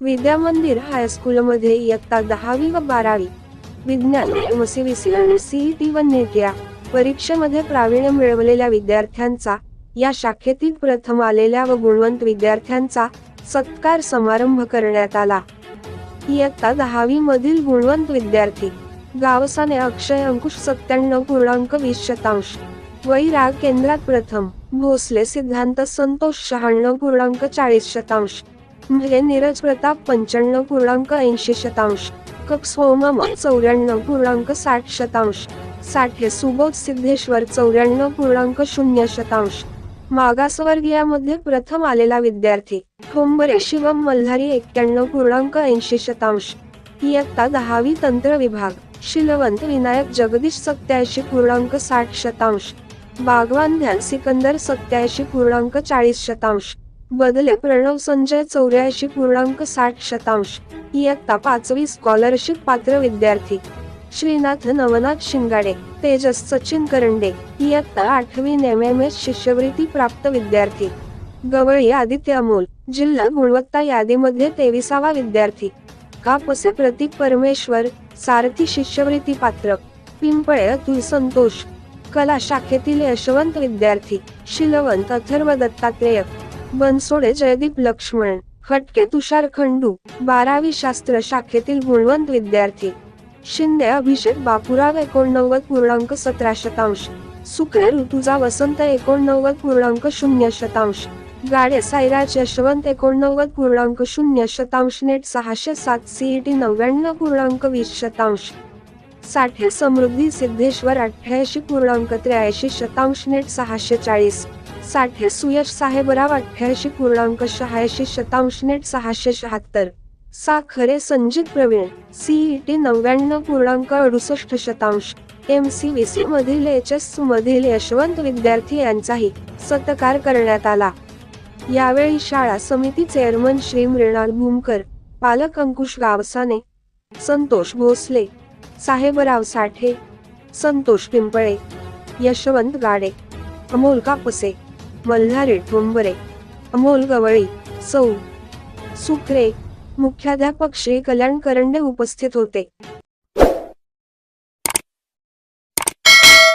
विद्या मंदिर हायस्कूलमध्ये इयत्ता दहावी व बारावी. विज्ञान एमसीव्हीसी आणि सीईटी व नेट या परीक्षेमध्ये प्रावीण्य मिळवलेल्या विद्यार्थ्यांचा या शाखेतील प्रथम आलेल्या व गुणवंत विद्यार्थ्यांचा सत्कार समारंभ करण्यात आला. इयत्ता दहावी मधील गुणवंत विद्यार्थी गावसाने अक्षय अंकुश सत्त्याण्णव पूर्णांक वीस शतांश. वैराग केंद्रात प्रथम भोसले सिद्धांत संतोष शहाण्णव पूर्णांक चाळीस शतांश. म्हणजे नीरज प्रताप पंच्याण्णव पूर्णांक ऐंशी शतांश. कप सोमम चौऱ्याण्णव पूर्णांक साठ शतांश. साठे सुबोध सिद्धेश्वर चौऱ्याण्णव पूर्णांक शून्य शतांश. मागासवर्गीयामध्ये प्रथम आलेला विद्यार्थी. ठोंबरे शिवम मल्हारी एक्क्याण्णव पूर्णांक ऐंशी शतांश. इयत्ता दहावी तंत्र विभाग. शिलवंत विनायक जगदीश सत्याऐंशी पूर्णांक साठ शतांश. बागवान ध्यान सिकंदर सत्याऐंशी पूर्णांक चाळीस शतांश. बदले प्रणव संजय चौऱ्याऐंशी पूर्णांक साठ शतांश. इयत्ता पाचवी स्कॉलरशिप पात्र विद्यार्थी. श्रीनाथ नवनाथ शिंगाडे तेजस सचिन करंडे इयत्ता आठवी एस शिष्यवृत्ती प्राप्त विद्यार्थी. गवळी आदित्य अमोल जिल्हा गुणवत्ता यादीमध्ये तेविसावा विद्यार्थी. कापसे प्रतीक परमेश्वर सारथी शिष्यवृत्ती पात्र. पिंपळे अतुल संतोष कला शाखेतील यशवंत विद्यार्थी. शिलवंत अथर्व दत्तात्रेय. बनसोडे जयदीप लक्ष्मण खटके तुषार खंडू बारावी शास्त्र शाखेतील गुणवंत विद्यार्थी. शिंदे अभिषेक बापुराव एकोणनव्वद पूर्णांक सतरा शतांश. सुक्रे ऋतुजा वसंत एकोणनव्वद पूर्णांक शून्य शतांश. गाडे साईराज यशवंत एकोणनव्वद पूर्णांक शून्य शतांश. नेट सहाशे सात सीईटी नव्याण्णव पूर्णांक वीस शतांश. साठे समृद्धी सिद्धेश्वर अठ्ठ्याऐंशी पूर्णांक त्र्याऐंशी शतांश. नेट सहाशे चाळीस. साठे सुयश साहेबराव अठ्ठ्याऐंशी पूर्णांक शहाऐंशी शतांश नेट सहाशे शहात्तर. साखरे संजित प्रवीण सीईटी नव्याण्णव पूर्णांक अडुसष्ट शतांश. एम सी व्ही सी मधील एच एस मधील यशवंत विद्यार्थी यांचाही सत्कार करण्यात आला. यावेळी शाळा समिती चेअरमन श्री मृणाल भूमकर पालक अंकुश गावसाने संतोष भोसले साहेबराव साठे संतोष पिंपळे यशवंत गाडे अमोल कापसे मल्हारे ठोंबरे अमोल गवळी सौ सुखरे मुख्याध्यापक श्री कल्याण करंडे उपस्थित होते.